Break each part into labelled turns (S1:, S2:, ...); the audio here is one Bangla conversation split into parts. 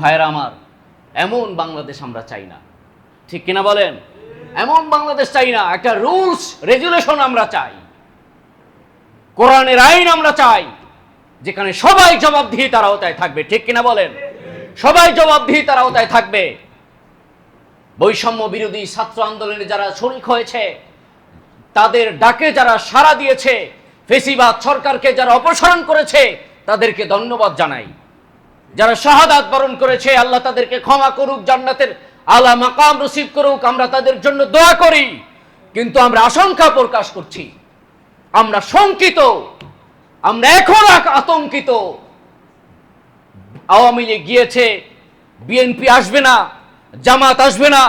S1: ভাইয়েরা আমার, এমন বাংলাদেশ আমরা চাই না। ঠিক কিনা বলেন? এমন বাংলাদেশ চাই না, একটা রুলস রেগুলেশন আমরা চাই। কোরআনের আইন আমরা চাই, যেখানে সবাই জবাবদিহি তার আওতায় থাকবে। ঠিক কিনা বলেন? সবাই জবাবদিহি তার আওতায় থাকবে। বৈষম্য বিরোধী ছাত্র আন্দোলনে যারা শরিক হয়েছে, তাদের ডাকে যারা সাড়া দিয়েছে, ফেসিবাদ সরকারকে যারা অপসারণ করেছে, তাদেরকে ধন্যবাদ জানাই। যারা শাহাদাত বরণ করেছে, আল্লাহ তাদেরকে ক্ষমা করুক, জান্নাতের আলা মাকাম রসিদ করুক, আমরা তাদের জন্য দোয়া করি। কিন্তু আমরা আশঙ্কা প্রকাশ করছি, আমরা শঙ্কিত, আমরা এখন আতঙ্কিত। আওয়ামী লীগ গিয়েছে বিএনপি আসবে না, জামাত আসবে না,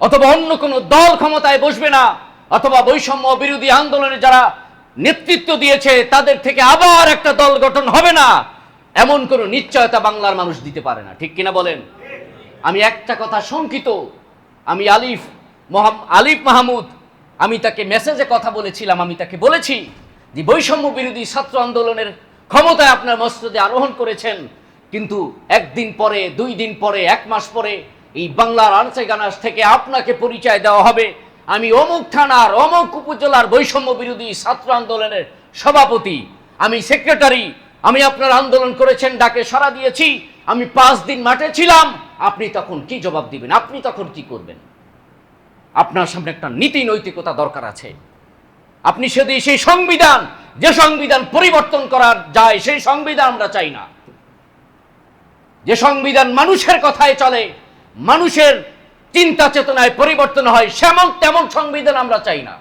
S1: অথবা অন্য কোনো দল ক্ষমতায় বসবে না, অথবা বৈষম্য বিরোধী আন্দোলনে যারা নেতৃত্ব দিয়েছে, তাদের থেকে আবার একটা দল গঠন হবে না। এমন কোনো নিশ্চয়তা বাংলার মানুষ দিতে পারে না। ঠিক কিনা বলেন? আমি একটা কথা শঙ্কিত। আমি আলিফ মোহাম, আলিফ মাহমুদ, আমি তাকে মেসেজে কথা বলেছিলাম, আমি তাকে বলেছি যে বৈষম্য বিরোধী ছাত্র আন্দোলনের ক্ষমতায় আপনার মসজিদে আরোহণ করেছেন, কিন্তু একদিন পরে, দুই দিন পরে, এক মাস পরে এই বাংলার আনসে গানাস থেকে আপনাকে পরিচয় দেওয়া হবে। আমি অমুক থানার, অমুক উপজেলার বৈষম্য বিরোধী ছাত্র আন্দোলনের সভাপতি। আমি সেক্রেটারি আমি আপনার আন্দোলন করেছেন, ডাকে সাড়া দিয়েছি, আমি পাঁচ দিন মাঠে ছিলাম, আপনি তখন কি জবাব দিবেন? আপনি তখন কি করবেন? আপনার সামনে একটা নীতি নৈতিকতা দরকার আছে। আপনি যদি সেই সংবিধান, যে সংবিধান পরিবর্তন করার যায়, সেই সংবিধান আমরা চাই না। যে সংবিধান মানুষের কথায় চলে, মানুষের চিন্তা চেতনায় পরিবর্তন হয়, সেমন তেমন সংবিধান আমরা চাই না।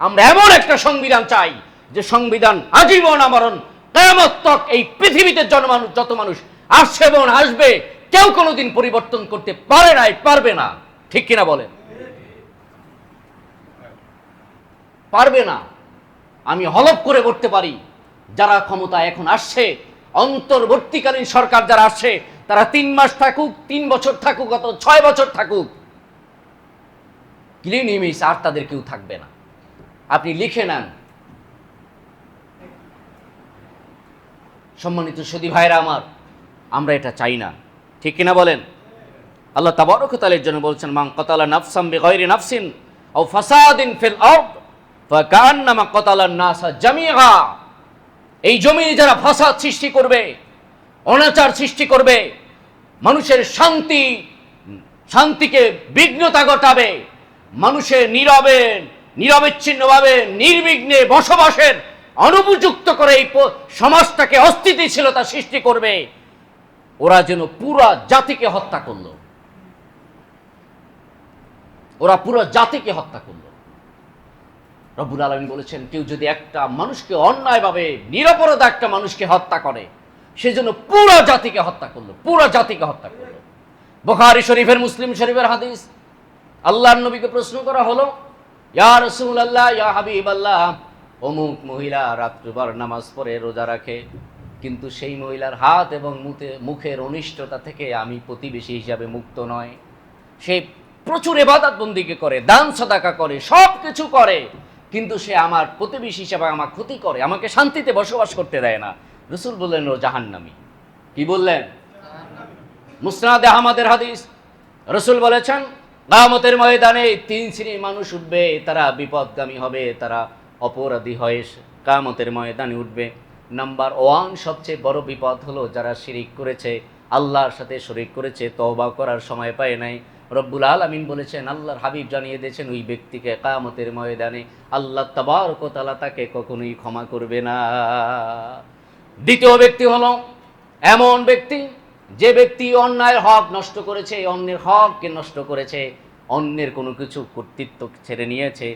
S1: আমরা এমন একটা সংবিধান চাই, যে সংবিধান আজীবন আমরণ কেয়ামত তক এই পৃথিবীতে জনমানুষ যত মানুষ আসছে এবং আসবে, কেউ কোনোদিন পরিবর্তন করতে পারে নাই পারবে না। ঠিক কিনা বলেন? পারবে না। আমি হলপ করে বলতে পারি, যারা ক্ষমতা এখন আসছে, অন্তর্বর্তীকালীন সরকার যারা আসছে, তারা তিন মাস থাকুক, তিন বছর থাকুক অত ছয় বছর থাকুক। ক্লিন ইমেজ আর তাদের কেউ থাকবে না। আপনি লিখে নেন সম্মানিত সদী ভাইরা আমার, আমরা এটা চাই না। ঠিক কিনা বলেন? আল্লাহ তাবারক তালের জন্য বলছেন মাং কতালা নাফসাম বেগয়রি নাফসিন ও ফাসাদিন ফিল আরদ, ফাকান্নামা কতালা নাসা জামিআ। এই জমি যারা ফাসাদ সৃষ্টি করবে, অনাচার সৃষ্টি করবে, মানুষের শান্তি, শান্তিকে বিঘ্নতা ঘটাবে, মানুষের নীরবে, নিরবিচ্ছিন্নভাবে, নির্বিঘ্নে বসবাসের অনুপযুক্ত করে এই সমাজটাকে অস্থিতিশীলতা সৃষ্টি করবে। ওরা যেন পুরা জাতিকে হত্যা করল। ওরা পুরো জাতিকে হত্যা করল। রব্বুল আলমী বলেছেন, কেউ যদি একটা মানুষকে অন্যায়ভাবে, নিরপরাধ একটা মানুষকে হত্যা করে সেজন্য পুরো জাতিকে হত্যা করল, পুরো জাতিকে হত্যা করল। বোখারি শরীফের, মুসলিম শরীফের হাদিস। আল্লাহর নবীকে প্রশ্ন করা হলো, ইয়া রসুল আল্লাহ ইয়া হাবিব আল্লাহ অমুক মহিলা রাত্রিবার নামাজ পড়ে, রোজা রাখে। কিন্তু সেই মহিলার হাত এবং মুখে মুখের অনিষ্টতা থেকে আমি প্রতিবেশী হিসাবে মুক্ত নয় সে প্রচুর এবাদত বন্দিকে করে, দান সদাকা করে সব কিছু করে। কিন্তু সে আমার প্রতিবেশী হিসাবে আমার ক্ষতি করে, আমাকে শান্তিতে বসবাস করতে দেয় না। রসুল বললেন, ও জাহান্নামি। কি বললেন? মুসনাদে আহমদের হাদিস। রসুল বলেছেন কামতের ময়দানে তিন শ্রেণির মানুষ উঠবে, তারা বিপদগামী হবে, তারা অপরাধী হয়ে কামতের ময়দানে উঠবে। নাম্বার ওয়ান সবচেয়ে বড় বিপদ হলো যারা শিরিক করেছে, আল্লাহর সাথে শরিক করেছে, তওবা করার সময় পায় নাই। রব্বুল আলামিন বলেছেন, আল্লাহর হাবিব জানিয়ে দিয়েছেন, ওই ব্যক্তিকে কামতের ময়দানে আল্লাহ তাবারকতালা তাকে কখনোই ক্ষমা করবে না। দ্বিতীয় ব্যক্তি হলো এমন ব্যক্তি, যে ব্যক্তি অন্যায়ের হক নষ্ট করেছে, অন্যের হককে নষ্ট করেছে, অন্যের কোনো কিছু কর্তৃত্ব ছেড়ে নিয়েছে।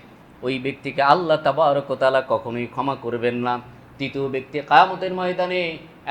S1: ওই ব্যক্তিকে আল্লাহ তাবারকতালা কখনোই ক্ষমা করবেন না। তৃতীয় ব্যক্তি কায়ামতের ময়দানে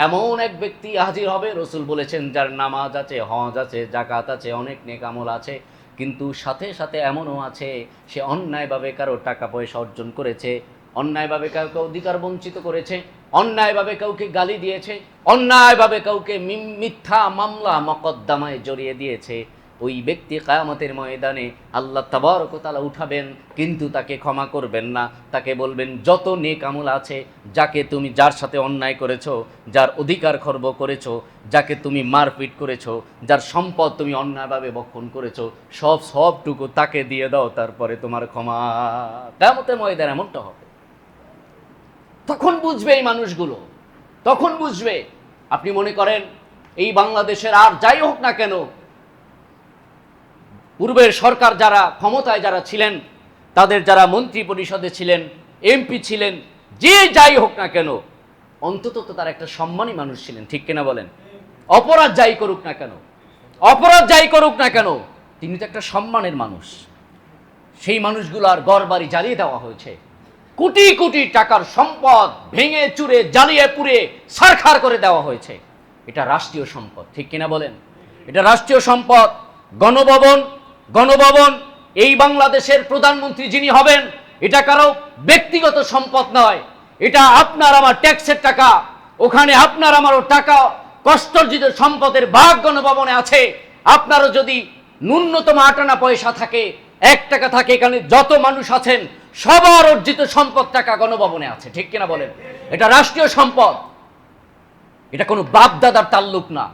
S1: এমন এক ব্যক্তি হাজির হবে, রসুল বলেছেন, যার নামাজ আছে, হজ আছে জাকাত আছে, অনেক নেকামল আছে, কিন্তু সাথে সাথে এমনও আছে, সে অন্যায়ভাবে কারও টাকা পয়সা অর্জন করেছে, অন্যায়ভাবে কাউকে অধিকার বঞ্চিত করেছে, অন্যায়ভাবে কাউকে গালি দিয়েছে, অন্যায়ভাবে কাউকে মিথ্যা মামলা, মকদ্দমায় জড়িয়ে দিয়েছে। ওই ব্যক্তি কায়ামতের ময়দানে আল্লাহ তাবারকতালা উঠাবেন, কিন্তু তাকে ক্ষমা করবেন না। তাকে বলবেন, যত নেক আমল আছে, যাকে তুমি যার সাথে অন্যায় করেছ, যার অধিকার খর্ব করেছ, যাকে তুমি মারপিট করেছ, যার সম্পদ তুমি অন্যায়ভাবে বক্ষণ করেছ, সব সবটুকু তাকে দিয়ে দাও, তারপরে তোমার ক্ষমা। কায়ামতের ময়দান এমনটা হবে। তখন বুঝবে এই মানুষগুলো। তখন বুঝবে। আপনি মনে করেন, এই বাংলাদেশের আর যাই হোক না কেন পূর্বের সরকার যারা ক্ষমতায় যারা ছিলেন, তাদের যারা মন্ত্রী পরিষদে ছিলেন, এমপি ছিলেন, যে যাই হোক না কেন, অন্তত তো তার একটা সম্মানী মানুষ ছিলেন, ঠিক কিনা বলেন? অপরাধ যাই করুক না কেন? অপরাধ যাই করুক না কেন? তিনি তো একটা সম্মানের মানুষ। সেই মানুষগুলো গড় বাড়ি জ্বালিয়ে দেওয়া হয়েছে। কোটি কোটি টাকার সম্পদ ভেঙে চুরে জ্বালিয়ে পুড়ে সারখার করে দেওয়া হয়েছে। এটা রাষ্ট্রীয় সম্পদ, ঠিক কিনা বলেন? এটা রাষ্ট্রীয় সম্পদ, গণভবন গণভবন, এই বাংলাদেশের প্রধানমন্ত্রী যিনি হবেন, এটা কারও ব্যক্তিগত সম্পদ নয়। এটা আপনার আমার ট্যাক্সের টাকা, ওখানে আপনার আমারও টাকা, কষ্টার্জিত সম্পদের ভাগ গণভবনে আছে। আপনারও যদি ন্যূনতম আটানা পয়সা থাকে, এক টাকা থাকে, এখানে যত মানুষ আছেন, সবার অর্জিত সম্পদ টাকা গণভবনে আছে, ঠিক কিনা বলেন? এটা রাষ্ট্রীয় সম্পদ। এটা কোনো বাপ দাদার তাল্লুক না।